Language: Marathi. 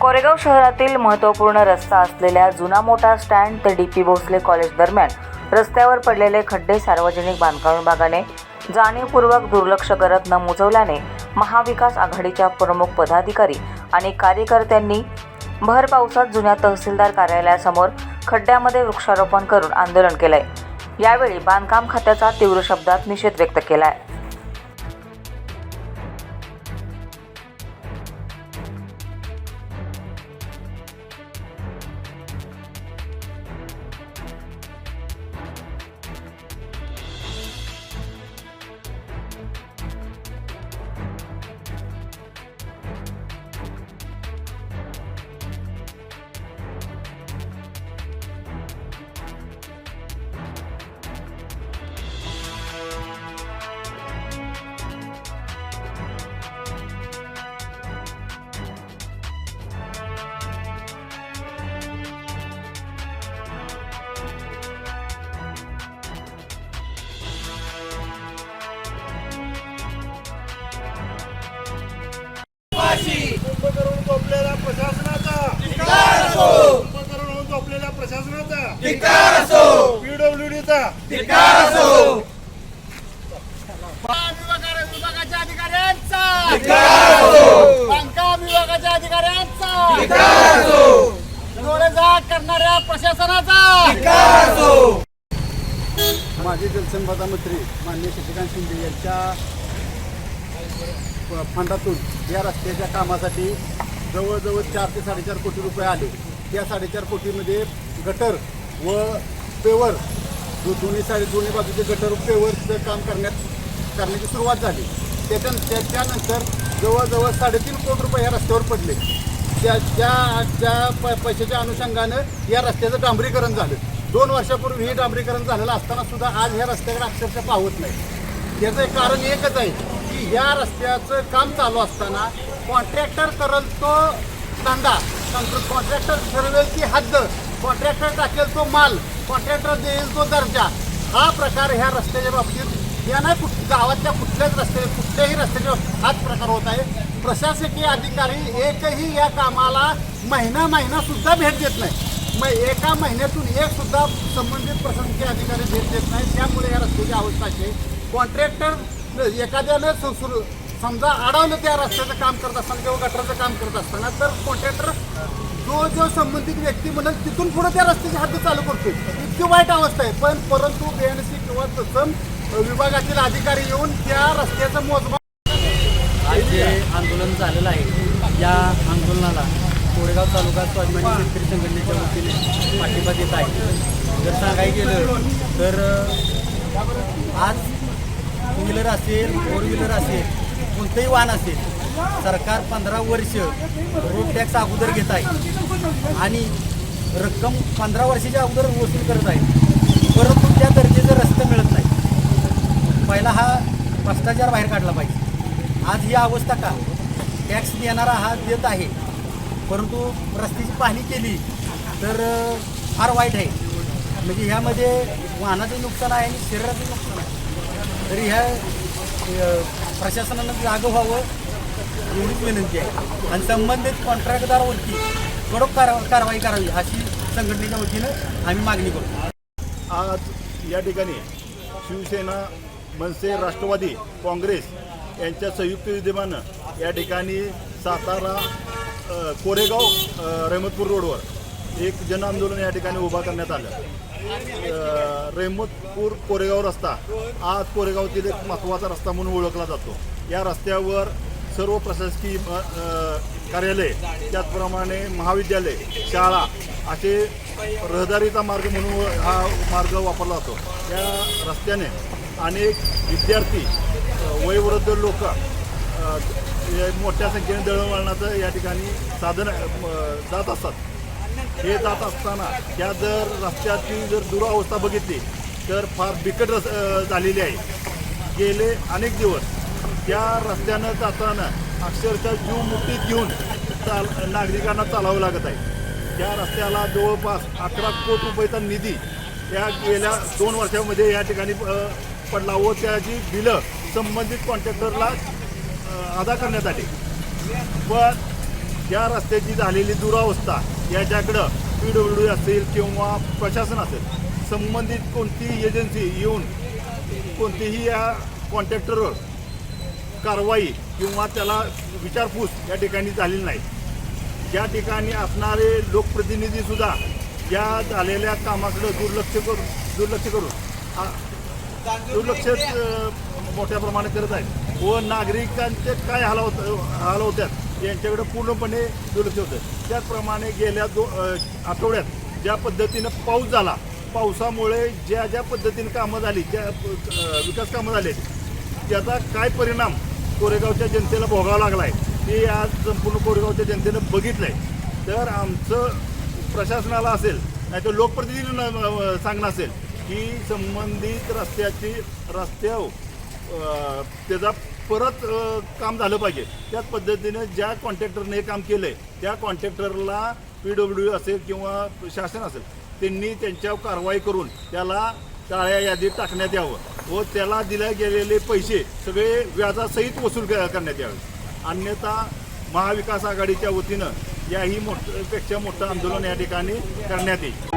कोरेगाव शहरातील महत्त्वपूर्ण रस्ता असलेल्या जुना मोठा स्टँड ते डी पी भोसले कॉलेज दरम्यान रस्त्यावर पडलेले खड्डे सार्वजनिक बांधकाम विभागाने जाणीवपूर्वक दुर्लक्ष करत न मुजवल्याने महाविकास आघाडीच्या प्रमुख पदाधिकारी आणि कार्यकर्त्यांनी भर पावसात जुन्या तहसीलदार कार्यालयासमोर खड्ड्यामध्ये वृक्षारोपण करून आंदोलन केलंय. यावेळी बांधकाम खात्याचा तीव्र शब्दात निषेध व्यक्त केलाय. आहे विभागाच्या अधिकाऱ्यांचा! बांधकाम विभागाच्या अधिकाऱ्यांचा! करणाऱ्या प्रशासनाचा! माजी जलसंपदा मंत्री माननीय शशिकांत शिंदे यांच्या फंडातून या रस्त्याच्या कामासाठी जवळजवळ चार ते साडेचार कोटी रुपये आले. त्या साडेचार कोटीमध्ये गटर व पेवर दोन्ही साडे दोन्ही बाजूचे गटर पेवरचं काम करण्यात करण्याची सुरुवात झाली. त्याच्या त्याच्यानंतर जवळजवळ साडेतीन कोटी रुपये या रस्त्यावर पडले. त्या त्या त्या प पैशाच्या अनुषंगानं या रस्त्याचं डांबरीकरण झालं. दोन वर्षापूर्वी हे डांबरीकरण झालेलं असताना सुद्धा आज ह्या रस्त्याकडे अक्षरशः पाहत नाही. त्याचं एक कारण एकच आहे की ह्या रस्त्याचं काम चालू असताना कॉन्ट्रॅक्टर करल तो तांडा कॉन्ट्रॅक्टर ठरवेल ती हद्द कॉन्ट्रॅक्टर टाकेल तो माल. कॉन्ट्रॅक्टर देईल तो दर्जा. हा प्रकार ह्या रस्त्याच्या बाबतीत या नाही कुठ गावातल्या कुठल्याच रस्ते कुठल्याही रस्त्याच्या हाच प्रकार होत आहे. प्रशासकीय अधिकारी एकही या कामाला महिना महिना सुद्धा भेट देत नाही. मग एका महिन्यातून एक सुद्धा संबंधित प्रशासकीय अधिकारी भेट देत नाही. त्यामुळे या रस्त्याची अवस्था आहे. कॉन्ट्रॅक्टर एखाद्यानं सु- सुरू समजा अडवलं त्या रस्त्याचं काम करत असताना किंवा गटराचं काम करत असताना तर कॉन्ट्रॅक्टर जो जो संबंधित व्यक्ती म्हणेल तिथून पुढे त्या रस्त्याची हद्द चालू करतोय. इतकी वाईट अवस्था आहे. पण परंतु बीएनसी किंवा तत्सम विभागातील अधिकारी येऊन त्या रस्त्याचं मोजमाप आज जे आंदोलन झालेलं आहे या आंदोलनाला कोरेगाव तालुका स्वाभिमानी शेतकरी संघटनेच्या वतीने पाठिंबा देत आहे. जर सांगायला गेलं तर आज टू व्हीलर असेल फोर व्हीलर असेल कोणतंही वाहन असेल सरकार पंधरा वर्ष रोड टॅक्स अगोदर घेत आहे. आणि रक्कम पंधरा वर्षाच्या अगोदर वसूल करत आहे. परंतु त्या दर्जेचं रस्ते मिळत नाही. पहिला हा भ्रष्टाचार बाहेर काढला पाहिजे. आज ही अवस्था का? टॅक्स देणारा हा देत आहे. परंतु रस्त्याची पाहणी केली तर फार वाईट आहे. म्हणजे ह्यामध्ये वाहनाचं नुकसान आहे आणि शरीराचं नुकसान आहे. तरी ह्या प्रशासनानं जागं व्हावं एवढीच विनंती आहे. आणि संबंधित कॉन्ट्रॅक्टदारावरती कडक कार कारवाई करावी अशी संघटनेच्या वतीनं आम्ही मागणी करतो. आज या ठिकाणी शिवसेना मनसे राष्ट्रवादी काँग्रेस यांच्या संयुक्त विद्यमानं या ठिकाणी सातारा कोरेगाव रहमतपूर रोडवर एक जन आंदोलन या ठिकाणी उभा करण्यात आलं. अ, कोरेगाव रस्ता आज कोरेगावतील एक महत्त्वाचा रस्ता म्हणून ओळखला जातो. या रस्त्यावर सर्व प्रशासकीय कार्यालय त्याचप्रमाणे महाविद्यालय शाळा असे रहदारीचा मार्ग म्हणून हा मार्ग वापरला जातो. या रस्त्याने अनेक विद्यार्थी वयोवृद्ध लोक मोठ्या संख्येने दळणवळणाचं या ठिकाणी साधन जात असतात. हे जात असताना त्या जर रस्त्याची जर दुरावस्था बघितली तर फार बिकट रस झालेली आहे. गेले अनेक दिवस त्या रस्त्यानं जाताना अक्षरशः जीव मुठीत घेऊन चाल नागरिकांना चालावं लागत आहे. त्या रस्त्याला जवळपास अकरा कोटी रुपयेचा निधी या गेल्या दोन वर्षामध्ये या ठिकाणी पडला व त्याची बिलं संबंधित कॉन्ट्रॅक्टरला अदा करण्यात आली. पण या रस्त्याची झालेली दुरावस्था याच्याकडं पी डब्ल्यू असेल किंवा प्रशासन असेल संबंधित कोणतीही एजन्सी येऊन कोणतीही या कॉन्ट्रॅक्टरवर कारवाई किंवा त्याला विचारपूस या ठिकाणी झालेली नाही. ज्या ठिकाणी असणारे लोकप्रतिनिधीसुद्धा या झालेल्या कामाकडे दुर्लक्ष करून दुर्लक्ष करून आ- दुर्लक्षच मोठ्या प्रमाणात करत आहेत. व नागरिकांचे काय हाल होत हाल होत्यात यांच्याकडे पूर्णपणे दुर्लक्ष होतं. त्याचप्रमाणे गेल्या दो आठवड्यात ज्या पद्धतीनं पाऊस झाला पावसामुळे ज्या ज्या पद्धतीनं कामं झाली ज्या विकास कामं झाले त्याचा काय परिणाम कोरेगावच्या जनतेला भोगावा लागला आहे ते आज संपूर्ण कोरेगावच्या जनतेनं बघितलं आहे तर आमचं प्रशासनाला असेल नाही तर लोकप्रतिनिधींना सांगणं असेल की संबंधित रस्त्याची रस्त्यावर त्याचा परत काम झालं पाहिजे. त्याच पद्धतीनं ज्या कॉन्ट्रॅक्टरने हे काम केलं आहे त्या कॉन्ट्रॅक्टरला पी डब्ल्यू असेल किंवा शासन असेल त्यांनी त्यांच्यावर कारवाई करून त्याला काळ्या यादीत टाकण्यात यावं व त्याला दिले गेलेले पैसे सगळे व्याजासहित वसूल क- करण्यात यावे. अन्यथा महाविकास आघाडीच्या वतीनं याही मोठपेक्षा मोठं आंदोलन या ठिकाणी करण्यात येईल.